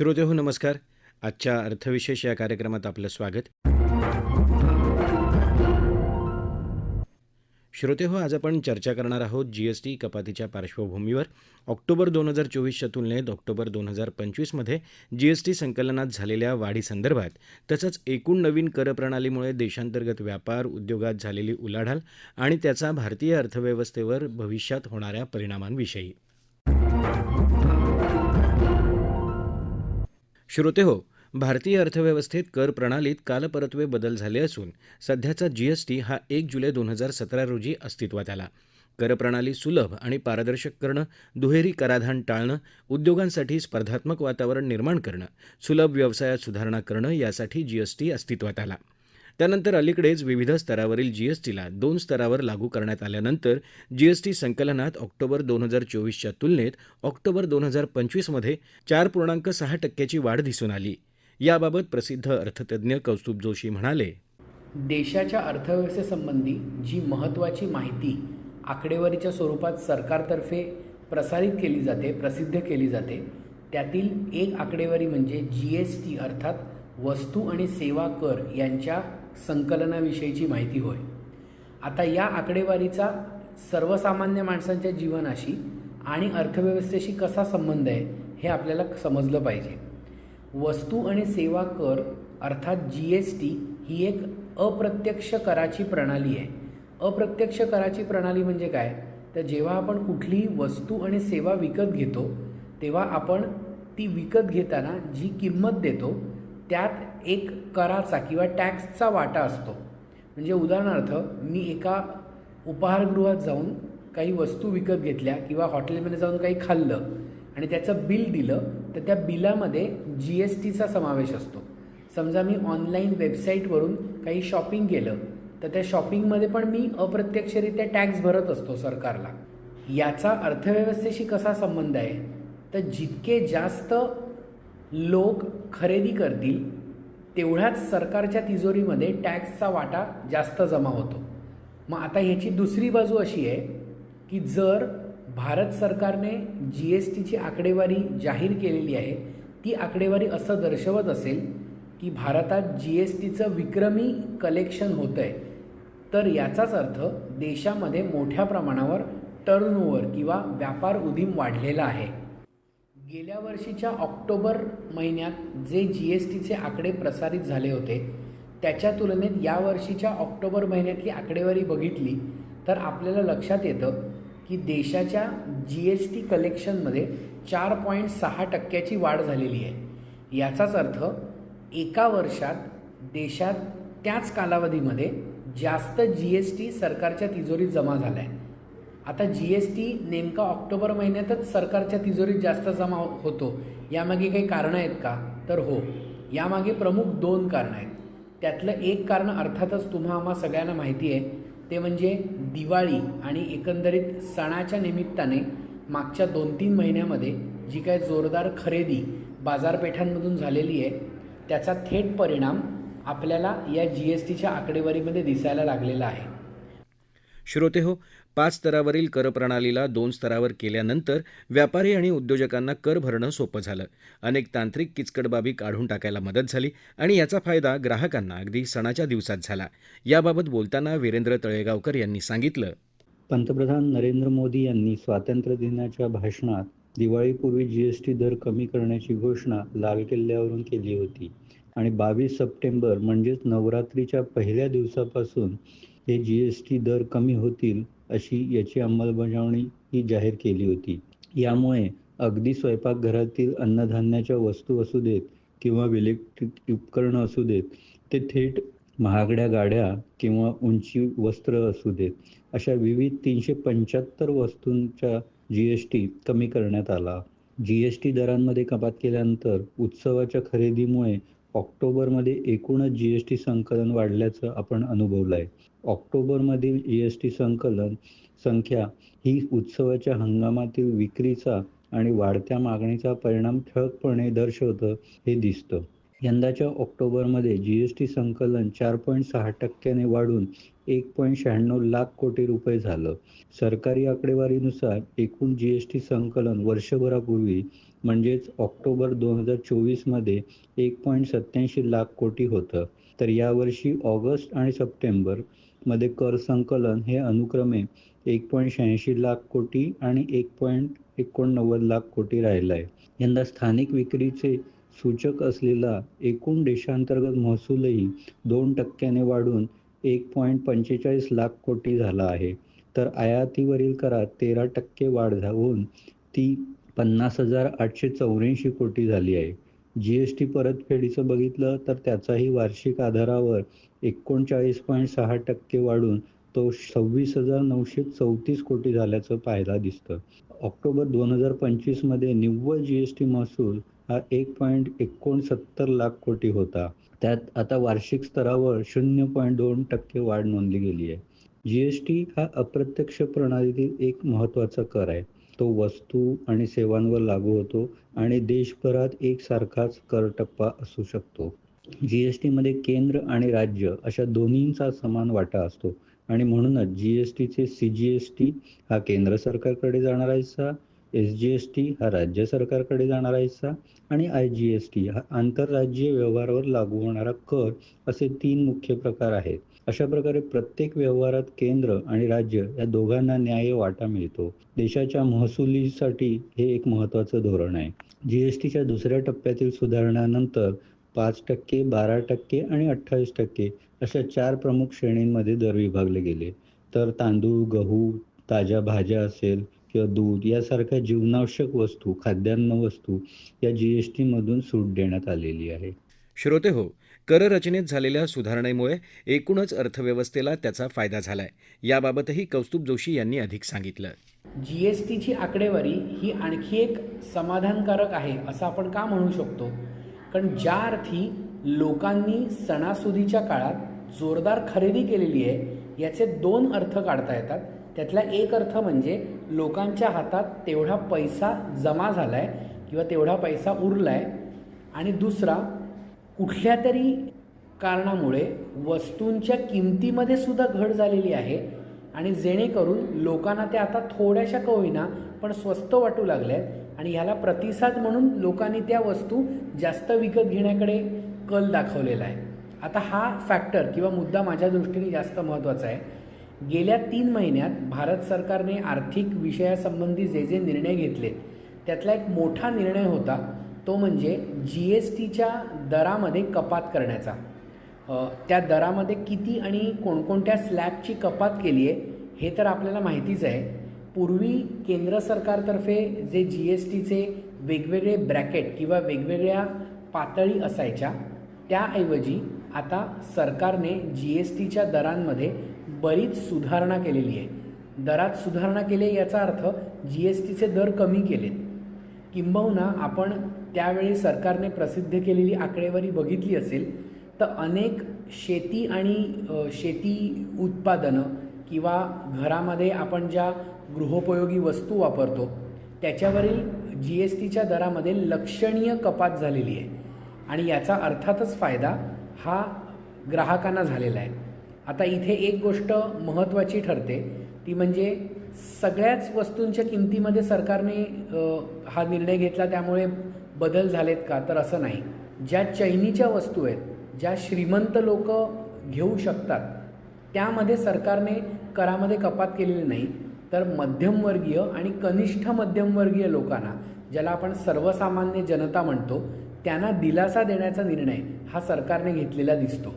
श्रोतेहो नमस्कार. आजच्या अर्थविशेष या कार्यक्रमात आपलं स्वागत. श्रोतेहो आज आपण चर्चा करणार आहोत जीएसटी कपातीच्या पार्श्वभूमीवर. ऑक्टोबर दोन हजार चोवीसच्या तुलनेत ऑक्टोबर दोन हजार पंचवीसमध्ये जीएसटी संकलनात झालेल्या वाढीसंदर्भात तसंच एकूण नवीन करप्रणालीमुळे देशांतर्गत व्यापार उद्योगात झालेली उलाढाल आणि त्याचा भारतीय अर्थव्यवस्थेवर भविष्यात होणाऱ्या परिणामांविषयी. श्रोतेहो भारतीय अर्थव्यवस्थेत कर प्रणालीत कालपरत्वे बदल झाले असून सध्याचा जीएसटी हा एक जुलै दोन हजार सतरा रोजी अस्तित्वात आला. करप्रणाली सुलभ आणि पारदर्शक करणं दुहेरी कराधान टाळणं उद्योगांसाठी स्पर्धात्मक वातावरण निर्माण करणं सुलभ व्यवसायात सुधारणा करणं यासाठी जीएसटी अस्तित्वात आला. त्यानंतर अलीकडेच विविध स्तरावरील जीएसटीला दोन स्तरावर लागू करण्यात आल्यानंतर जीएसटी संकलनात ऑक्टोबर दोन हजार चोवीसच्या तुलनेत ऑक्टोबर दोन हजार पंचवीसमध्ये चार पूर्णांक सहा टक्क्याची वाढ दिसून आली. याबाबत प्रसिद्ध अर्थतज्ज्ञ कौस्तुभ जोशी म्हणाले देशाच्या अर्थव्यवस्थेसंबंधी जी महत्त्वाची माहिती आकडेवारीच्या स्वरूपात सरकारतर्फे प्रसारित केली जाते प्रसिद्ध केली जाते त्यातील एक आकडेवारी म्हणजे जी एस टी अर्थात वस्तू आणि सेवा कर यांच्या संकलनाविषयीची माहिती होय. आता या आकडेवारीचा सर्वसामान्य माणसांच्या जीवनाशी आणि अर्थव्यवस्थेशी कसा संबंध आहे हे आपल्याला समजलं पाहिजे. वस्तू आणि सेवा कर अर्थात जी एस टी ही एक अप्रत्यक्ष कराची प्रणाली आहे. अप्रत्यक्ष कराची प्रणाली म्हणजे काय? तर जेव्हा आपण कुठलीही वस्तू आणि सेवा विकत घेतो तेव्हा आपण ती विकत घेताना जी किंमत देतो त्यात एक कराचा किंवा टॅक्सचा वाटा असतो. म्हणजे उदाहरणार्थ मी एका उपाहारगृहात जाऊन काही वस्तू विकत घेतल्या किंवा हॉटेलमध्ये जाऊन काही खाल्लं आणि त्याचं बिल दिलं तर त्या बिलामध्ये जी एस टीचा समावेश असतो. समजा मी ऑनलाईन वेबसाईटवरून काही शॉपिंग केलं तर त्या शॉपिंगमध्ये पण मी अप्रत्यक्षरित्या टॅक्स भरत असतो सरकारला. याचा अर्थव्यवस्थेशी कसा संबंध आहे? तर जितके जास्त लोक खरेदी करतील तेवढ्याच सरकारच्या तिजोरीमध्ये टॅक्सचा वाटा जास्त जमा होतो. मग आता ह्याची दुसरी बाजू अशी आहे की जर भारत सरकारने जी एस टीची आकडेवारी जाहीर केलेली आहे ती आकडेवारी असं दर्शवत असेल की भारतात जी एस टीचं विक्रमी कलेक्शन होतं आहे तर याचाच अर्थ देशामध्ये मोठ्या प्रमाणावर टर्नओव्हर किंवा व्यापार उदीम वाढलेला आहे. गेल्या वर्षीच्या ऑक्टोबर महिन्यात जे जी एस टीचे आकडे प्रसारित झाले होते त्याच्या तुलनेत यावर्षीच्या ऑक्टोबर महिन्यातली आकडेवारी बघितली तर आपल्याला लक्षात येतं की देशाच्या जी एस टी कलेक्शनमध्ये चार पॉईंट सहा टक्क्याची वाढ झालेली आहे. याचाच अर्थ एका वर्षात देशात त्याच कालावधीमध्ये जास्त जी एस टी सरकारच्या तिजोरीत जमा झाला आहे आता जी एस टी नेमका ऑक्टोबर महिन्यातच सरकारच्या तिजोरीत जास्त जमा होतो. यामागे काही कारणं आहेत का? तर हो यामागे प्रमुख दोन कारणं आहेत. त्यातलं एक कारण अर्थातच तुम्हा आम्हा सगळ्यांना माहिती आहे. ते म्हणजे दिवाळी आणि एकंदरीत सणाच्या निमित्ताने मागच्या दोन तीन महिन्यामध्ये जी काय जोरदार खरेदी बाजारपेठांमधून झालेली आहे त्याचा थेट परिणाम आपल्याला या जी एस टीच्या आकडेवारीमध्ये दिसायला लागलेला आहे. श्रोते हो पाच स्तरावरील कर प्रणालीला दोन स्तरावर केल्यानंतर व्यापारी आणि उद्योजकांना कर भरणं सोपं झालं. अनेक तांत्रिक किचकट बाबी काढून टाकायला मदत झाली आणि याचा फायदा ग्राहकांना अगदी सणाच्या दिवसात झाला. याबाबत बोलताना वीरेंद्र तळेगावकर यांनी सांगितलं. पंतप्रधान नरेंद्र मोदी यांनी स्वातंत्र्य दिनाच्या भाषणात दिवाळीपूर्वी जीएसटी दर कमी करण्याची घोषणा लाल किल्ल्यावरून केली होती आणि बावीस सप्टेंबर म्हणजेच नवरात्रीच्या पहिल्या दिवसापासून हे जी एस टी दर कमी होतील अशी याची अंमलबजावणी ही जाहीर केली होती. यामुळे अगदी स्वयंपाकघरातील अन्नधान्याच्या वस्तू असू देत किंवा इलेक्ट्रिक उपकरणं असू देत ते थेट महागड्या गाड्या किंवा उंची वस्त्र असू देत अशा विविध तीनशे पंच्याहत्तर वस्तूंच्या जी एस टी कमी करण्यात आला. जी एस टी दरांमध्ये कपात केल्यानंतर उत्सवाच्या खरेदीमुळे ऑक्टोबरमध्ये एकूणच जी एस टी संकलन वाढल्याचं आपण अनुभवलं आहे ऑक्टोबरमधील जी एस टी संकलन संख्या ही उत्सवाच्या हंगामातील विक्रीचा आणि वाढत्या मागणीचा परिणाम ठळकपणे दर्शवतं हे दिसतं. यंदाच्या ऑक्टोबरमध्ये जी एस टी संकलन चार पॉईंट सहा टक्क्याने वाढून एक पॉईंट शहाण्णव लाख कोटी रुपये झालं. सरकारी आकडेवारीनुसार एकूण जी एस टी संकलन वर्षभरापूर्वी म्हणजेच ऑक्टोबर दोन हजार चोवीसमध्ये एक पॉईंट सत्याऐंशी लाख कोटी होतं. तर यावर्षी ऑगस्ट आणि सप्टेंबरमध्ये कर संकलन हे अनुक्रमे एक पॉईंट शहाऐंशी लाख कोटी आणि एक पॉईंट एकोणनव्वद लाख कोटी राहिला आहे यंदा स्थानिक विक्रीचे सूचक असलेला एकूण देशांतर्गत महसूलही दोन टक्क्याने वाढून एक पॉईंट पंचेचाळीस लाख कोटी झाला आहे. तर आयातीवरील करात तेरा टक्के वाढ होऊन ती पन्नास हजार आठशे चौऱ्याऐंशी कोटी झाली आहे. जी एस टी परतफेडीचं बघितलं तर त्याचाही वार्षिक आधारावर एकोणचाळीस पॉईंट सहा टक्के वाढून तो सव्वीस हजार नऊशे चौतीस कोटी झाल्याचं पाहायला दिसतं. ऑक्टोबर दोन हजार पंचवीसमध्ये निव्वळ जी एस टी महसूल हा एक पॉईंट एकोणसत्तर लाख कोटी होता. त्यात आता वार्षिक स्तरावर शून्य पॉईंट दोन टक्के वाढ नोंदली गेली आहे. जी एस टी हा अप्रत्यक्ष प्रणालीतील एक महत्त्वाचा कर आहे. तो वस्तू आणि सेवांवर लागू होतो आणि देशभरात एकसारखाच कर टप्पा असू शकतो. जी एस टीमध्ये केंद्र आणि राज्य अशा दोन्हींचा समान वाटा असतो आणि म्हणूनच जी एस टीचे सी जी एस टी हा केंद्र सरकारकडे जाणारा हिस्सा एस जी एस टी हा राज्य सरकारकडे जाणारा हिस्सा आणि आय जी एस टी हा आंतरराज्यीय व्यवहारावर लागू होणारा कर असे तीन मुख्य प्रकार आहेत. अशा प्रकारे प्रत्येक व्यवहारात केंद्र आणि राज्य या दोघांना न्याय वाटा मिळतो. देशाच्या महसुलीसाठी हे एक महत्त्वाचं धोरण आहे. जी एस टीच्या दुसऱ्या टप्प्यातील सुधारणानंतर पाच टक्के बारा टक्के आणि अठ्ठावीस टक्के अशा चार प्रमुख श्रेणींमध्ये दर विभागले गेले. तर तांदूळ गहू ताज्या भाज्या असेल किंवा दूध यासारख्या जीवनावश्यक वस्तू खाद्यान्न वस्तू या जी एस टीमधून सूट देण्यात आलेली आहे. श्रोते हो कररचनेत झालेल्या सुधारणेमुळे एकूणच अर्थव्यवस्थेला त्याचा फायदा झालाय. याबाबतही कौस्तुभ जोशी यांनी अधिक सांगितलं. जी एस टीची आकडेवारी ही आणखी एक समाधानकारक आहे असं आपण का म्हणू शकतो? कारण ज्या अर्थी लोकांनी सणासुदीच्या काळात जोरदार खरेदी केलेली आहे याचे दोन अर्थ काढता येतात. त्यातला एक अर्थ म्हणजे लोकांच्या हातात तेवढा पैसा जमा झाला आहे किंवा तेवढा पैसा उरला आहे आणि दुसरा कुठल्या तरी कारणामुळे वस्तूंच्या किमतीमध्ये सुद्धा घट झालेली आहे. आणि जेणेकरून लोकांना ते आता थोड्याशा का होईना पण स्वस्त वाटू लागल्या आहेत आणि ह्याला प्रतिसाद म्हणून लोकांनी त्या वस्तू जास्त विकत घेण्याकडे कल दाखवलेला आहे. आता हा फॅक्टर किंवा मुद्दा माझ्या दृष्टीने जास्त महत्त्वाचा आहे. गेल्या तीन महिन्यात भारत सरकारने आर्थिक विषयासंबंधी जे जे निर्णय घेतले त्यातला एक मोठा निर्णय होता तो म्हणजे जी एस टीच्या दरामध्ये कपात करण्याचा. त्या दरामध्ये किती आणि कोणकोणत्या स्लॅबची कपात केली आहे हे तर आपल्याला माहितीच आहे. पूर्वी केंद्र सरकारतर्फे जे जी एस टीचे वेगवेगळे ब्रॅकेट किंवा वेगवेगळ्या पातळी असायच्या त्याऐवजी आता सरकारने जी एस टीच्या दरांमध्ये बरीच सुधारणा केलेली आहे. दरात सुधारणा केली याचा अर्थ जी एस टीचे दर कमी केलेत. किंबहुना आपण त्यावेळी सरकारने प्रसिद्ध केलेली आकडेवारी बघितली असेल तर अनेक शेती आणि शेती उत्पादनं किंवा घरामध्ये आपण ज्या गृहोपयोगी वस्तू वापरतो त्याच्यावरील जी एस टीच्या दरामध्ये लक्षणीय कपात झालेली आहे. आणि याचा अर्थातच फायदा हा ग्राहकांना झालेला आहे. आता इथे एक गोष्ट महत्त्वाची ठरते ती म्हणजे सगळ्याच वस्तूंच्या किमतीमध्ये सरकारने हा निर्णय घेतला त्यामुळे बदल झालेत का? तर असं नाही. ज्या चैनीच्या वस्तू आहेत ज्या श्रीमंत लोक घेऊ शकतात त्यामध्ये सरकारने करामध्ये कपात केलेली नाही. तर मध्यमवर्गीय आणि कनिष्ठ मध्यमवर्गीय लोकांना ज्याला आपण सर्वसामान्य जनता म्हणतो त्यांना दिलासा देण्याचा निर्णय हा सरकारने घेतलेला दिसतो.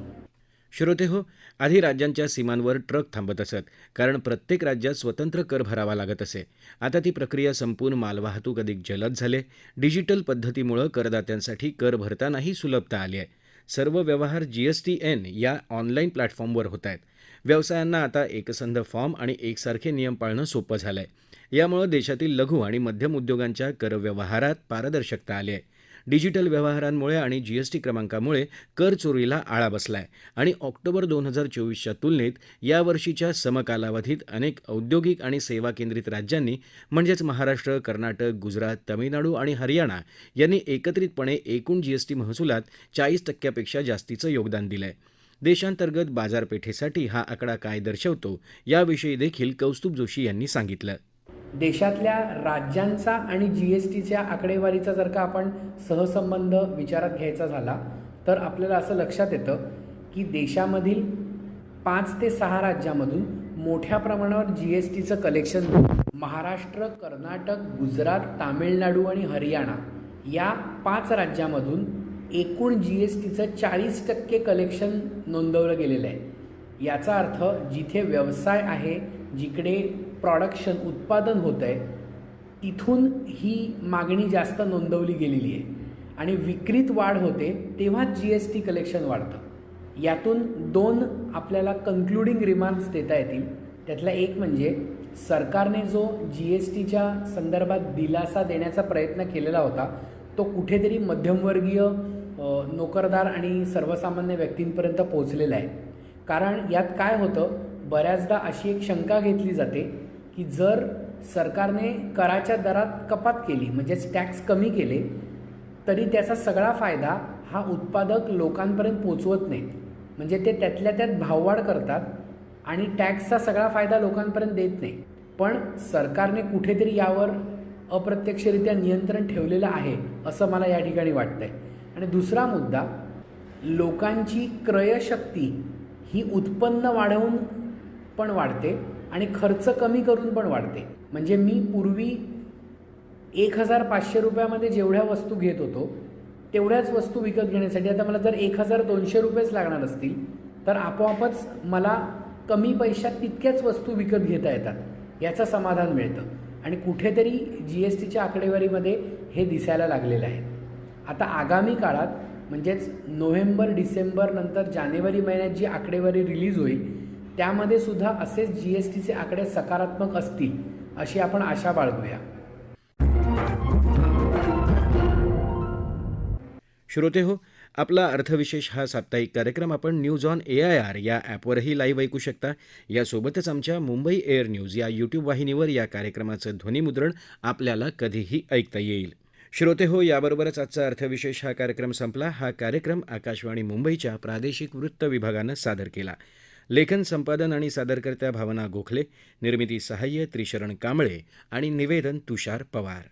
श्रोते हो? आधी राज्यांच्या सीमांवर ट्रक थांबत असत कारण प्रत्येक राज्यात स्वतंत्र कर भरावा लागत असे. आता ती प्रक्रिया संपून मालवाहतूक अधिक जलद झाले. डिजिटल पद्धतीमुळे करदात्यांसाठी कर भरतानाही सुलभता आली आहे. सर्व व्यवहार जीएसटी एन या ऑनलाईन प्लॅटफॉर्मवर होत आहेत व्यवसायांना आता एकसंध फॉर्म आणि एकसारखे नियम पाळणं सोपं झालं आहे यामुळे देशातील लघु आणि मध्यम उद्योगांच्या कर व्यवहारात पारदर्शकता आली आहे. डिजिटल व्यवहारांमुळे आणि जीएसटी क्रमांकामुळे कर चोरीला आळा बसलाय. आणि ऑक्टोबर दोन हजार चोवीसच्या तुलनेत यावर्षीच्या समकालावधीत अनेक औद्योगिक आणि सेवा केंद्रित राज्यांनी म्हणजेच महाराष्ट्र कर्नाटक गुजरात तमिळनाडू आणि हरियाणा यांनी एकत्रितपणे एकूण जीएसटी महसुलात चाळीस टक्क्यापेक्षा जास्तीचं योगदान दिलंय. देशांतर्गत बाजारपेठेसाठी हा आकडा काय दर्शवतो याविषयी देखील कौस्तुभ जोशी यांनी सांगितलं. देशातल्या राज्यांचा आणि जी एस टीच्या आकडेवारीचा जर का आपण सहसंबंध विचारात घ्यायचा झाला तर आपल्याला असं लक्षात येतं की देशामधील पाच ते सहा राज्यामधून मोठ्या प्रमाणावर जी एस टीचं कलेक्शन महाराष्ट्र कर्नाटक गुजरात तामिळनाडू आणि हरियाणा या पाच राज्यामधून एकूण जी एस टीचं चाळीस टक्के कलेक्शन नोंदवलं गेलेलं आहे. याचा अर्थ जिथे व्यवसाय आहे जिकडे प्रॉडक्शन उत्पादन होतं आहे इथून ही मागणी जास्त नोंदवली गेलेली आहे. आणि विक्रीत वाढ होते तेव्हाच जी एस टी कलेक्शन वाढतं. यातून दोन आपल्याला कन्क्लुडिंग रिमार्क्स देता येतील. त्यातला एक म्हणजे सरकारने जो जी एस टीच्या संदर्भात दिलासा देण्याचा प्रयत्न केलेला होता तो कुठेतरी मध्यमवर्गीय नोकरदार आणि सर्वसामान्य व्यक्तींपर्यंत पोहोचलेला आहे. कारण यात काय होतं बऱ्याचदा अशी एक शंका घेतली जाते की जर सरकारने कराच्या दरात कपात केली म्हणजेच टॅक्स कमी केले तरी त्याचा सगळा फायदा हा उत्पादक लोकांपर्यंत पोचवत नाहीत. म्हणजे ते त्यातल्या त्यात भाववाढ करतात आणि टॅक्सचा सगळा फायदा लोकांपर्यंत देत नाही पण सरकारने कुठेतरी यावर अप्रत्यक्षरित्या नियंत्रण ठेवलेलं आहे असं मला या ठिकाणी वाटतंय. आणि दुसरा मुद्दा लोकांची क्रयशक्ती ही उत्पन्न वाढवून पण वाढते आणि खर्च कमी करून पण वाढते. म्हणजे मी पूर्वी एक हजार पाचशे रुपयामध्ये जेवढ्या वस्तू घेत होतो तेवढ्याच वस्तू विकत घेण्यासाठी आता मला जर एक हजार दोनशे रुपयेच लागणार असतील तर आपोआपच मला कमी पैशात तितक्याच वस्तू विकत घेता येतात याचं समाधान मिळतं. आणि कुठेतरी जी एस टीच्या आकडेवारीमध्ये हे दिसायला लागलेलं आहे. आता आगामी काळात म्हणजेच नोव्हेंबर डिसेंबर नंतर जानेवारी महिन्यात जी आकडेवारी रिलीज होईल त्यामध्ये सुद्धा असेच जी एस टीचे आकडे सकारात्मक असतील अशी आपण आशा बाळगूया. श्रोते हो आपला अर्थविशेष हा साप्ताहिक कार्यक्रम आपण news on A I R या ॲपवरही लाईव्ह ऐकू शकता. यासोबतच आमच्या मुंबई एअर न्यूज या यूट्यूब वाहिनीवर या कार्यक्रमाचं ध्वनिमुद्रण आपल्याला कधीही ऐकता येईल. श्रोते हो याबरोबरच आजचा अर्थविशेष हा कार्यक्रम संपला. हा कार्यक्रम आकाशवाणी मुंबईच्या प्रादेशिक वृत्त विभागानं सादर केला. लेखन संपादन आणि सादरकर्त्या भावना गोखले निर्मिती सहाय्य त्रिशरण कांबळे आणि निवेदन तुषार पवार.